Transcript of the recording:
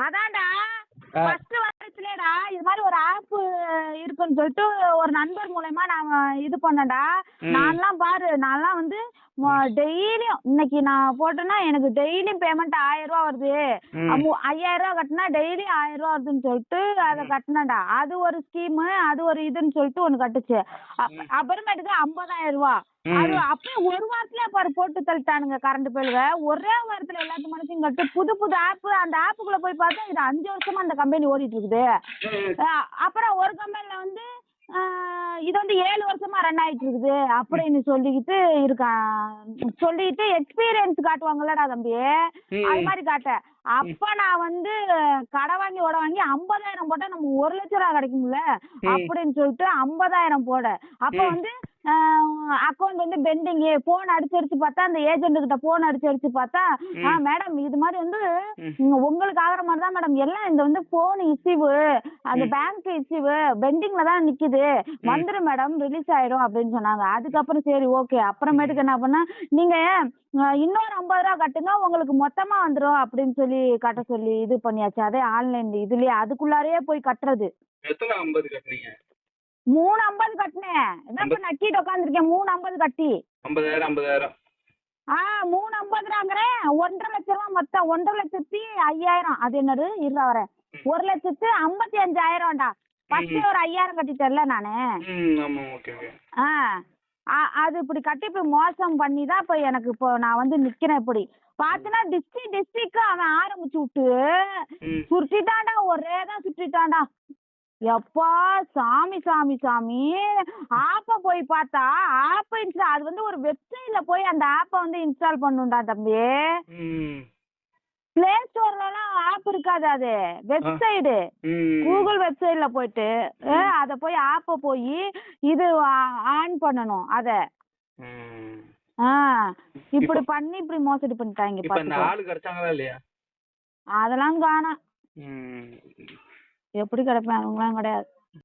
அதான்டா. ஃபர்ஸ்ட் வருஷத்துலேடா இது மாதிரி ஒரு ஆப் இருக்குன்னு சொல்லிட்டு ஒரு நண்பர் மூலயமா நான் இது பண்ணேன்டா. நான்லாம் பாரு நான்லாம் வந்து டெய்லியும் இன்னைக்கு நான் போட்டேன்னா எனக்கு டெய்லியும் பேமெண்ட் ஆயிரம் ரூபா வருது. ஐயாயிரம் ரூபா கட்டினா டெய்லி ஆயிரம் ரூபா வருதுன்னு சொல்லிட்டு அதை கட்டினேன்டா. அது ஒரு ஸ்கீமு அது ஒரு இதுன்னு சொல்லிட்டு ஒன்று கட்டுச்சு. அப்- அப்புறமேட்டுக்கு ஐம்பதாயிரம் ரூபா. அது அப்படியே ஒரு வாரத்துல பாரு போட்டு தள்ளிட்டானுங்க கரண்ட் பில்லுக ஒரே வாரத்துல எல்லாத்து மனசையும் கட்டு புது புது ஆப் அந்த ஆப்புக்குள்ள போய் பார்த்தா இது அஞ்சு வருஷமா அந்த கம்பெனி ஓடிட்டு இருக்குது. அப்புறம் ஒரு கம்பெனில இது வந்து ஏழு வருஷமா ரன் ஆயிட்டு இருக்குது அப்படின்னு சொல்லிக்கிட்டு இருக்கான் சொல்லிட்டு எக்ஸ்பீரியன்ஸ் காட்டுவாங்கல்லடா தம்பி. அது மாதிரி காட்ட அப்ப நான் வந்து கடை வாங்கி உட வாங்கி ஐம்பதாயிரம் போட்டா நம்ம ஒரு லட்ச ரூபா கிடைக்கும்ல. அப்படின்னு சொல்லிட்டு ஐம்பதாயிரம் போட அப்ப. வந்து அக்கௌண்ட் வந்து பெண்டிங் போன் அடிச்சு அடிச்சு பார்த்தா அந்த ஏஜென்ட் கிட்ட போன் அடிச்சு அடிச்சு பார்த்தா. ஆ மேடம் இது மாதிரி வந்து உங்களுக்கு ஆகிற மாதிரி தான் மேடம் எல்லாம் இந்த வந்து போன் இஷ்யூ அந்த. பேங்க் இஷ்யூ பெண்டிங்ல தான் நிக்குது. வந்துரும் மேடம் ரிலீஸ் ஆயிடும் அப்படின்னு சொன்னாங்க. அதுக்கப்புறம் சரி ஓகே அப்புறமேட்டுக்கு என்ன பண்ணா நீங்க இன்னொரு ஐம்பது ரூபா கட்டுங்க. உங்களுக்கு மொத்தமா வந்துரும் அப்படின்னு சொல்லி கட்ட சொல்லி இது பண்ணியாச்சு. அதே ஆன்லைன் இதுலயே அதுக்குள்ளாரயே போய் கட்டுறது. எத்தனை ஐம்பது கட்டுனீங்க மூணு ஐம்பது கட்டினேன் இதான் நக்கிட்டு உட்காந்துருக்கேன் மூணு ஐம்பது கட்டி. ஐம்பதாயிரம் ஐம்பதாயிரம். ஆ மூணு ஐம்பதுறாங்கிறேன் ஒன்றரை லட்ச ரூபா மொத்தம். ஒன்றரை லட்சத்தி ஐயாயிரம். அது என்னது? இருடா வரேன். ஒரு லட்சத்து ஐம்பத்தி அஞ்சாயிரம்டா ஃபர்ஸ்ட் ஒரு ஐயாயிரம் கட்டிட்டேன்ல நானு. ஆ அது இப்படி கட்டி இப்படி மோசம் பண்ணி தான் இப்போ எனக்கு இப்போ நான் வந்து நிக்கிறேன் இப்படி. பார்த்தனா டிஸ்ட்ரிக் டிஸ்ட்ரிக்ட் அவன் ஆரம்பிச்சு விட்டு சுருட்டிட்டான்டா ஒரே தான் சுருட்டிட்டான்டா எப்பா சாமி சாமி சாமி. ஆப்பை போய் பார்த்தா ஆப் இன்ஸ்டா அது வந்து ஒரு வெப்சைட்ல போய் அந்த ஆப்பை வந்து இன்ஸ்டால் பண்ணுண்டா தம்பி. பிளே ஸ்டோர்லலாம் ஆப் இருக்காது அது. வெப்சைடு கூகுள் வெப்சைட்ல போயிட்டு அத போய் ஆப்பை போய் இது ஆன் பண்ணணும் அத. இப்படி பண்ணி இப்படி மோசடி பண்ணிட்டாங்க அதெல்லாம் காணோம். எப்படி கிடைப்பேன்? அவங்களாம் கிடையாது.